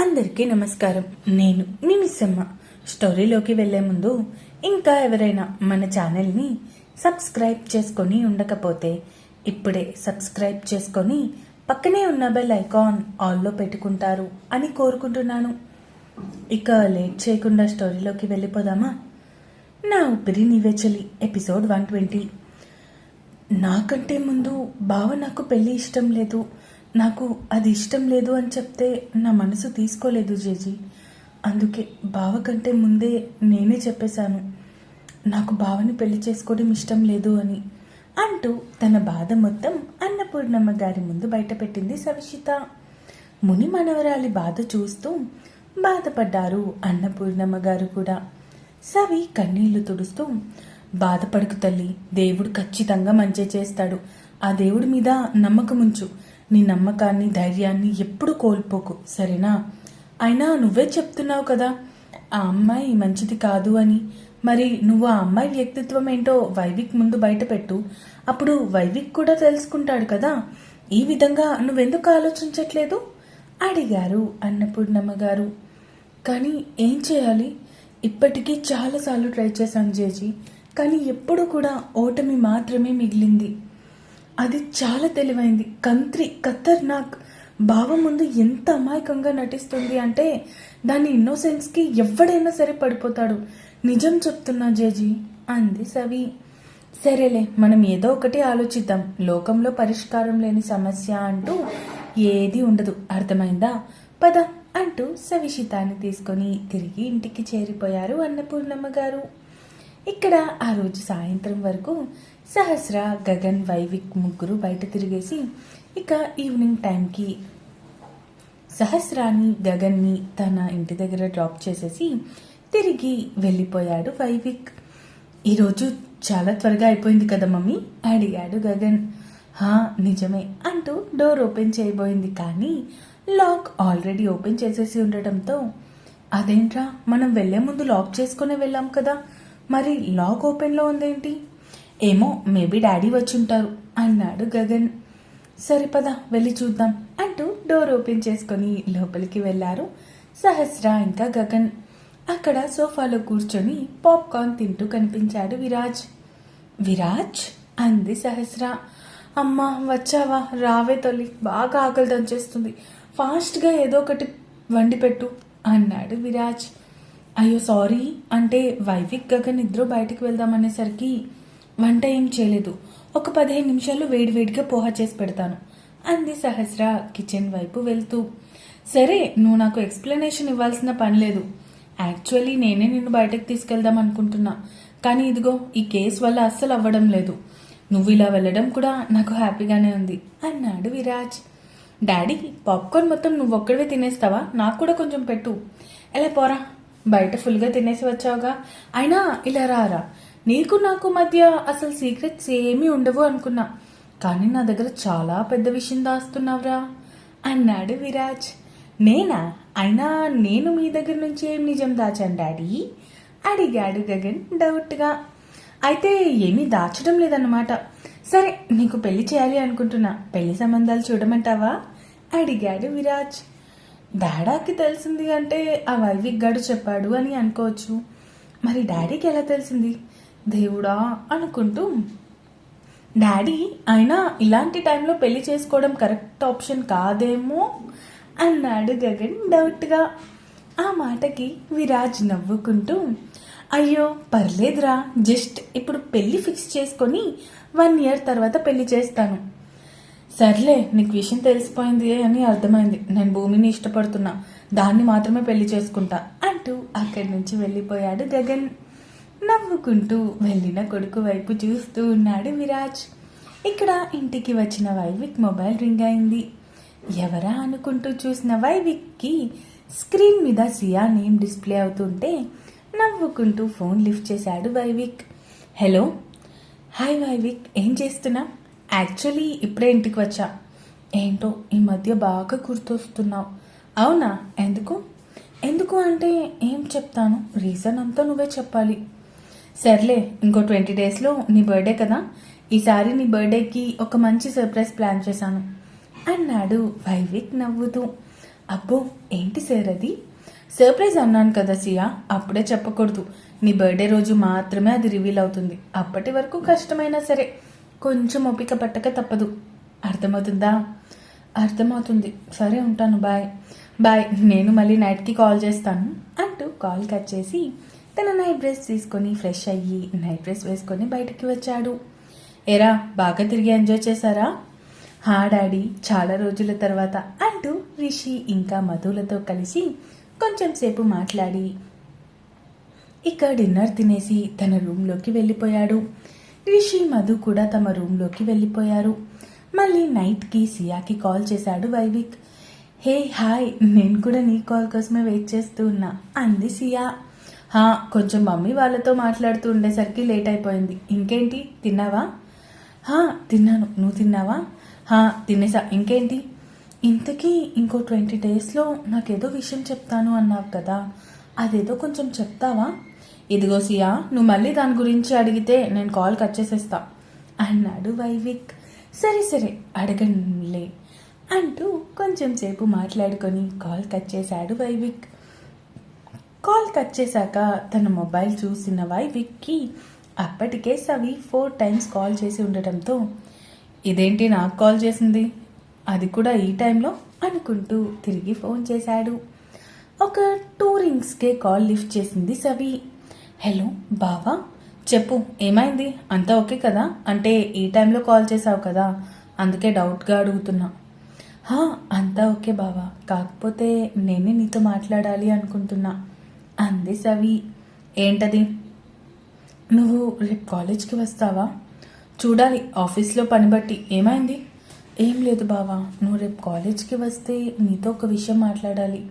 అందరికీ నమస్కారం. నేను మీ మిస్సమ్మ. స్టోరీలోకి వెళ్ళే ముందు ఇంకా ఎవరైనా మన ఛానల్ని సబ్స్క్రైబ్ చేసుకొని ఉండకపోతే ఇప్పుడే సబ్స్క్రైబ్ చేసుకొని పక్కనే ఉన్న బెల్ ఐకాన్ ఆల్లో పెట్టుకుంటారు అని కోరుకుంటున్నాను. ఇక లేట్ చేయకుండా స్టోరీలోకి వెళ్ళిపోదామా? నా ఊపిరి నివేచలి ఎపిసోడ్ వన్ ట్వంటీ. నాకంటే ముందు బావ నాకు పెళ్ళి ఇష్టం లేదు. నాకు అది ఇష్టం లేదు అని చెప్తే నా మనసు తీసుకోలేదు జేజీ. అందుకే బావ కంటే ముందే నేనే చెప్పేశాను. నాకు బావని పెళ్ళి చేసుకోవడం ఇష్టం లేదు అని అంటూ తన బాధ మొత్తం అన్నపూర్ణమ్మ గారి ముందు బయటపెట్టింది సవిషిత. ముని మనవరాలి బాధ చూస్తూ బాధపడ్డారు అన్నపూర్ణమ్మ గారు కూడా. సవి కన్నీళ్ళు తుడుస్తూ బాధపడకు తల్లి దేవుడు ఖచ్చితంగా మంచి చేస్తాడు. ఆ దేవుడి మీద నమ్మకముంచు. నీ నమ్మకాన్ని ధైర్యాన్ని ఎప్పుడు కోల్పోకు సరేనా? అయినా నువ్వే చెప్తున్నావు కదా ఆ అమ్మాయి మంచిది కాదు అని. మరి నువ్వు ఆ అమ్మాయి వ్యక్తిత్వం ఏంటో వైవిక్ ముందు బయటపెట్టు. అప్పుడు వైవిక్ కూడా తెలుసుకుంటాడు కదా. ఈ విధంగా నువ్వెందుకు ఆలోచించట్లేదు? అడిగారు అన్నపూర్ణమ్మ గారు కానీ ఏం చేయాలి? ఇప్పటికీ చాలాసార్లు ట్రై చేశాను జేజీ. కానీ ఎప్పుడు కూడా ఓటమి మాత్రమే మిగిలింది. అది చాలా తెలివైంది. కంత్రి ఖతర్నాక్ బావ ముందు ఎంత అమాయకంగా నటిస్తుంది అంటే దాని ఇన్నోసెన్స్కి ఎవడైనా సరే పడిపోతాడు. నిజం చెప్తున్నా జేజీ అంది సవి. సరేలే మనం ఏదో ఒకటి ఆలోచిద్దాం. లోకంలో పరిష్కారం లేని సమస్య అంటూ ఏది ఉండదు. అర్థమైందా? పద అంటూ సవిషితాన్ని తీసుకొని తిరిగి ఇంటికి చేరిపోయారు అన్నపూర్ణమ్మ గారు. ఇక్కడ ఆ రోజు సాయంత్రం వరకు సహస్ర గగన్ వైవిక్ ముగ్గురు బయట తిరిగేసి ఇక ఈవినింగ్ టైంకి సహస్రాన్ని గగన్ని తన ఇంటి దగ్గర డ్రాప్ చేసేసి తిరిగి వెళ్ళిపోయాడు వైవిక్. ఈరోజు చాలా త్వరగా అయిపోయింది కదా మమ్మీ? అడిగాడు గగన్. హా నిజమే అంటూ డోర్ ఓపెన్ చేయబోయింది కానీ లాక్ ఆల్రెడీ ఓపెన్ చేసేసి ఉండటంతో అదేంట్రా మనం వెళ్ళే ముందు లాక్ చేసుకునే వెళ్ళాం కదా. మరి లాక్ ఓపెన్లో ఉందేంటి? ఏమో మేబీ డాడీ వచ్చుంటారు అన్నాడు గగన్. సరిపదా వెళ్ళి చూద్దాం అంటూ డోర్ ఓపెన్ చేసుకొని లోపలికి వెళ్ళారు సహస్ర ఇంకా గగన్. అక్కడ సోఫాలో కూర్చొని పాప్కార్న్ తింటూ కనిపించాడు విరాజ్. విరాజ్? అంది సహస్ర. అమ్మా వచ్చావా? రావే తల్లి బాగా ఆకలి దంచేస్తుంది. ఫాస్ట్గా ఏదో ఒకటి వండి పెట్టు అన్నాడు విరాజ్. అయ్యో సారీ అంటే వైవిక్ గగన్ ఇద్దరు బయటికి వెళ్దామనేసరికి వంట ఏం చేయలేదు. ఒక పదిహేను నిమిషాలు వేడివేడిగా పోహ చేసి పెడతాను. అంది సహస్ర కిచెన్ వైపు వెళ్తూ. సరే నువ్వు నాకు ఎక్స్ప్లెనేషన్ ఇవ్వాల్సిన పని లేదు. యాక్చువల్లీ నేనే నిన్ను బయటకు తీసుకెళ్దాం అనుకుంటున్నా. కానీ ఇదిగో ఈ కేసు వల్ల అస్సలు అవ్వడం లేదు. నువ్వు ఇలా వెళ్ళడం కూడా నాకు హ్యాపీగానే ఉంది అన్నాడు విరాజ్. డాడీ పాప్కార్న్ మొత్తం నువ్వు ఒక్కడివే తినేస్తావా? నాకు కూడా కొంచెం పెట్టు. ఎలా పోరా? బయట ఫుల్గా తినేసి వచ్చావుగా. అయినా ఇలా రారా? నీకు నాకు మధ్య అసలు సీక్రెట్స్ ఏమీ ఉండవు అనుకున్నా. కానీ నా దగ్గర చాలా పెద్ద విషయం దాస్తున్నావురా. అన్నాడు విరాజ్ నేనా? అయినా నేను మీ దగ్గర నుంచి ఏం నిజం దాచాను డాడీ? అడిగాడు గగన్ డౌట్గా. అయితే ఏమీ దాచడం లేదన్నమాట. సరే నీకు పెళ్ళి చేయాలి అనుకుంటున్నా. పెళ్ళి సంబంధాలు చూడమంటావా? అడిగాడు విరాజ్. డాడాకి తెలిసింది అంటే ఆ వైవిక్ గడు చెప్పాడు అని అనుకోవచ్చు. మరి డాడీకి ఎలా తెలిసింది? దేవుడా అనుకుంటూ డాడీ అయినా ఇలాంటి టైంలో పెళ్ళి చేసుకోవడం కరెక్ట్ ఆప్షన్ కాదేమో? అన్నాడు గగన్ డౌట్గా. ఆ మాటకి విరాజ్ నవ్వుకుంటూ అయ్యో పర్లేదురా జస్ట్ ఇప్పుడు పెళ్ళి ఫిక్స్ చేసుకొని వన్ ఇయర్ తర్వాత పెళ్ళి చేస్తాను. సర్లే నీకు విషయం తెలిసిపోయింది అని అర్థమైంది. నేను భూమిని ఇష్టపడుతున్నా. దాన్ని మాత్రమే పెళ్ళి చేసుకుంటా అంటూ అక్కడి నుంచి వెళ్ళిపోయాడు గగన్. నవ్వుకుంటూ వెళ్ళిన కొడుకు వైపు చూస్తూ ఉన్నాడు విరాజ్. ఇక్కడ ఇంటికి వచ్చిన వైవిక్ మొబైల్ రింగ్ అయింది. ఎవరా అనుకుంటూ చూసిన వైవిక్కి స్క్రీన్ మీద సియా నేమ్ డిస్ప్లే అవుతుంటే నవ్వుకుంటూ ఫోన్ లిఫ్ట్ చేశాడు వైవిక్. హలో హాయ్ వైవిక్ ఏం చేస్తున్నా యాక్చువల్లీ ఇప్పుడే ఇంటికి వచ్చా. ఏంటో ఈ మధ్య బాగా గుర్తొస్తున్నావు. అవునా ఎందుకు? ఎందుకు అంటే ఏం చెప్తాను? రీజన్ అంతా నువ్వే చెప్పాలి. సర్లే ఇంకో ట్వంటీ డేస్లో నీ బర్త్డే కదా. ఈసారి నీ బర్త్డేకి ఒక మంచి సర్ప్రైజ్ ప్లాన్ చేశాను. అన్నాడు వైవిక్ నవ్వుతూ. అబ్బో ఏంటి సార్ అది? సర్ప్రైజ్ అన్నాను కదా సియా అప్పుడే చెప్పకూడదు. నీ బర్త్డే రోజు మాత్రమే అది రివీల్ అవుతుంది. అప్పటి వరకు కష్టమైనా సరే కొంచెం ఓపిక పట్టక తప్పదు. అర్థమవుతుందా? అర్థమవుతుంది. సరే ఉంటాను బాయ్. బాయ్ నేను మళ్ళీ నైట్కి కాల్ చేస్తాను అంటూ కాల్ కట్ చేసి తన నైట్ డ్రెస్ తీసుకొని ఫ్రెష్ అయ్యి నైట్ డ్రెస్ వేసుకొని బయటికి వచ్చాడు. ఎరా బాగా తిరిగి ఎంజాయ్ చేశారా? హా డాడీ చాలా రోజుల తర్వాత అంటూ రిషి ఇంకా మధులతో కలిసి కొంచెం సేపు మాట్లాడి. ఇక డిన్నర్ తినేసి తన రూమ్లోకి వెళ్ళిపోయాడు. రిషి మధు కూడా తమ రూమ్లోకి వెళ్ళిపోయారు. మళ్ళీ నైట్కి సియాకి కాల్ చేశాడు వైవిక్. హే హాయ్ నేను కూడా నీ కాల్ కోసమే వెయిట్ చేస్తూ ఉన్నా అంది సియా. హా కొంచెం మమ్మీ వాళ్ళతో మాట్లాడుతూ ఉండేసరికి లేట్ అయిపోయింది. ఇంకేంటి తిన్నావా? హా తిన్నాను. నువ్వు తిన్నావా? హా తినేసా. ఇంకేంటి? ఇంతకీ ఇంకో ట్వంటీ డేస్లో నాకేదో విషయం చెప్తాను అన్నావు కదా. అదేదో కొంచెం చెప్తావా? ఇదిగో సియా నువ్వు మళ్ళీ దాని గురించి అడిగితే నేను కాల్ కట్ చేసేస్తా. అన్నాడు వైవిక్. సరే సరే అడగనులే అంటూ కొంచెం సేపు మాట్లాడుకొని కాల్ కట్ చేశాడు వైవిక్. కాల్ కట్ చేశాక తన మొబైల్ చూసిన వైవిక్కి అప్పటికే సవి ఫోర్ టైమ్స్ కాల్ చేసి ఉండటంతో ఇదేంటి నాకు కాల్ చేసింది? అది కూడా ఈ టైంలో? అనుకుంటూ తిరిగి ఫోన్ చేశాడు. ఒక టూ రింగ్స్కే కాల్ లిఫ్ట్ చేసింది సవి. హలో బావా? చెప్పు ఏమైంది? అంతా ఓకే కదా? అంటే ఈ టైంలో కాల్ చేసావు కదా? అందుకే డౌట్గా అడుగుతున్నా. హా అంతా ఓకే బావా. కాకపోతే నేనే నీతో మాట్లాడాలి అనుకుంటున్నా. అంది సవి. ఏంటది? నువ్వు రేపు కాలేజ్కి వస్తావా? చూడాలి ఆఫీస్లో పని బట్టి. ఏమైంది? ఏం లేదు బావా నువ్వు రేపు కాలేజ్కి వస్తే నీతో ఒక విషయం మాట్లాడాలి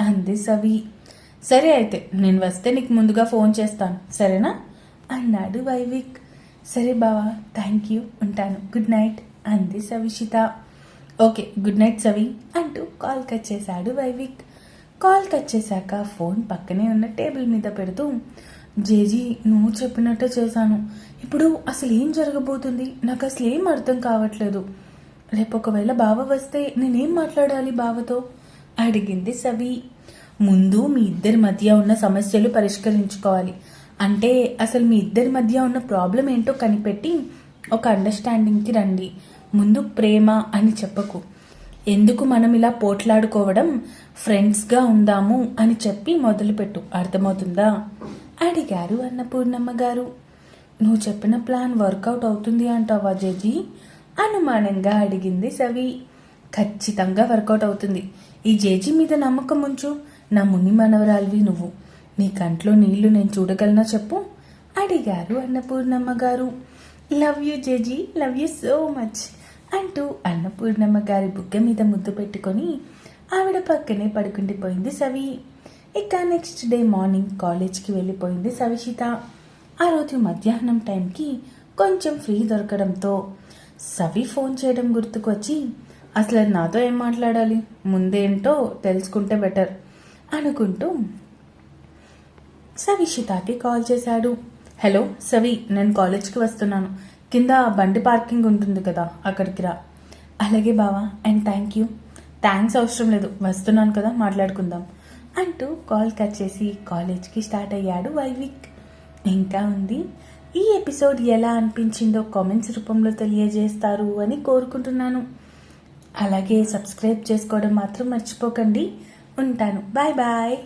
అంది సవి. సరే అయితే నేను వస్తే నీకు ముందుగా ఫోన్ చేస్తాను సరేనా? అన్నాడు వైవిక్. సరే బావా థ్యాంక్ యూ ఉంటాను. గుడ్ నైట్ అంది Savishitha. Okay good night Savi అంటూ కాల్ కట్ చేశాడు వైవిక్. కాల్ కట్ చేశాక ఫోన్ పక్కనే ఉన్న టేబుల్ మీద పెడుతూ జేజీ నువ్వు చెప్పినట్టే చేశాను. ఇప్పుడు అసలు ఏం జరగబోతుంది? నాకు అసలు ఏం అర్థం కావట్లేదు. రేపు ఒకవేళ బావ వస్తే నేనేం మాట్లాడాలి బావతో? అడిగింది సవి. ముందు మీ ఇద్దరి మధ్య ఉన్న సమస్యలు పరిష్కరించుకోవాలి. అంటే అసలు మీ ఇద్దరి మధ్య ఉన్న ప్రాబ్లం ఏంటో కనిపెట్టి ఒక అండర్స్టాండింగ్కి రండి. ముందు ప్రేమ అని చెప్పకు. ఎందుకు మనం ఇలా పోట్లాడుకోవడం? ఫ్రెండ్స్గా ఉందాము అని చెప్పి మొదలుపెట్టు. అర్థమవుతుందా? అడిగారు అన్నపూర్ణమ్మ గారు. నువ్వు చెప్పిన ప్లాన్ వర్కౌట్ అవుతుంది అంటావా జేజీ? అనుమానంగా అడిగింది సవి. ఖచ్చితంగా వర్కౌట్ అవుతుంది. ఈ జేజీ మీద నమ్మకం ఉంచు. నా ముని మనవరాలివి నువ్వు. నీ కంట్లో నీళ్ళు నేను చూడగలనా చెప్పు? అడిగారు అన్నపూర్ణమ్మ గారు. లవ్ యూ జేజీ. లవ్ యూ సో మచ్ అంటూ అన్నపూర్ణమ్మ గారి బుగ్గ మీద ముద్దు పెట్టుకొని ఆవిడ పక్కనే పడుకుండిపోయింది సవి. ఇక నెక్స్ట్ డే మార్నింగ్ కాలేజ్కి వెళ్ళిపోయింది సవిషిత. ఆ రోజు మధ్యాహ్నం టైంకి కొంచెం ఫ్రీ దొరకడంతో సవి ఫోన్ చేయడం గుర్తుకొచ్చి అసలు నాతో ఏం మాట్లాడాలి? ముందేంటో తెలుసుకుంటే బెటర్ అనుకుంటూ సవిషితాకి కాల్ చేశాడు. హలో సవి నేను కాలేజ్కి వస్తున్నాను. కింద బండి పార్కింగ్ ఉంటుంది కదా అక్కడికి రా. అలాగే బావా అండ్ థ్యాంక్ యూ థ్యాంక్స్ అవసరం లేదు వస్తున్నాను కదా మాట్లాడుకుందాం. అంటూ కాల్ కట్ చేసి కాలేజ్కి స్టార్ట్ అయ్యాడు వైవిక్. ఇంకా ఉంది. ఈ ఎపిసోడ్ ఎలా అనిపించిందో కామెంట్స్ రూపంలో తెలియజేస్తారు అని కోరుకుంటున్నాను. అలాగే సబ్స్క్రైబ్ చేసుకోవడం మాత్రం మర్చిపోకండి. ఉంటాను. Bye bye